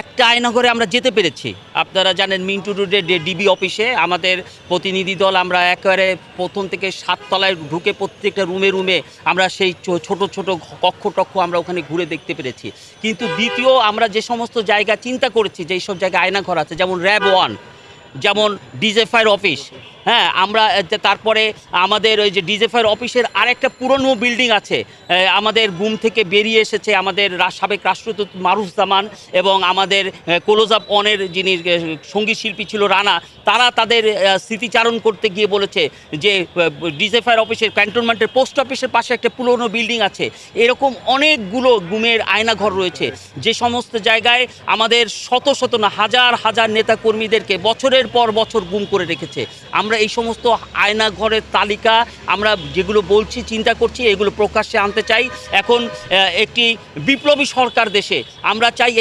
একটা আয়নাঘরে আমরা যেতে পেরেছি। আপনারা জানেন মিন্টু রোডের ডিবি অফিসে আমাদের প্রতিনিধি দল আমরা একেবারে প্রথম থেকে সাততলায় ঢুকে প্রত্যেকটা রুমে রুমে আমরা সেই ছোট ছোট কক্ষ টক্ষ আমরা ওখানে ঘুরে দেখতে পেরেছি। কিন্তু দ্বিতীয় আমরা যে সমস্ত জায়গা চিন্তা করেছি যে সব জায়গায় আয়নাঘর আছে, যেমন র্যাব ওয়ান যেমন ডিজেফাইয়ের অফিস হ্যাঁ আমরা তারপরে আমাদের ওই যে ডিজেফাইয়ের অফিসের আরেকটা পুরনো বিল্ডিং আছে আমাদের গুম থেকে বেরিয়ে এসেছে আমাদের সাবেক রাষ্ট্রদূত মারুফ জামান এবং আমাদের ক্লোজ আপ অনের যিনি সংগীত শিল্পী ছিল রানা, তারা তাদের স্মৃতিচারণ করতে গিয়ে বলেছে যে ডিজেফাইয়ের অফিসের ক্যান্টনমেন্টের পোস্ট অফিসের পাশে একটা পুরনো বিল্ডিং আছে। এরকম অনেকগুলো গুমের আয়নাঘর রয়েছে। যে সমস্ত জায়গায় আমাদের শত শত না, হাজার হাজার নেতা কর্মীদেরকে বছরের পর বছর গুম করে রেখেছে। আমরা এই সমস্ত আয়না ঘরের তালিকা আমরা যেগুলো বলছি, চিন্তা করছি, এগুলো প্রকাশ্যে আনতে চাই। এখন একটি বিপ্লবী সরকার দেশে আমরা চাই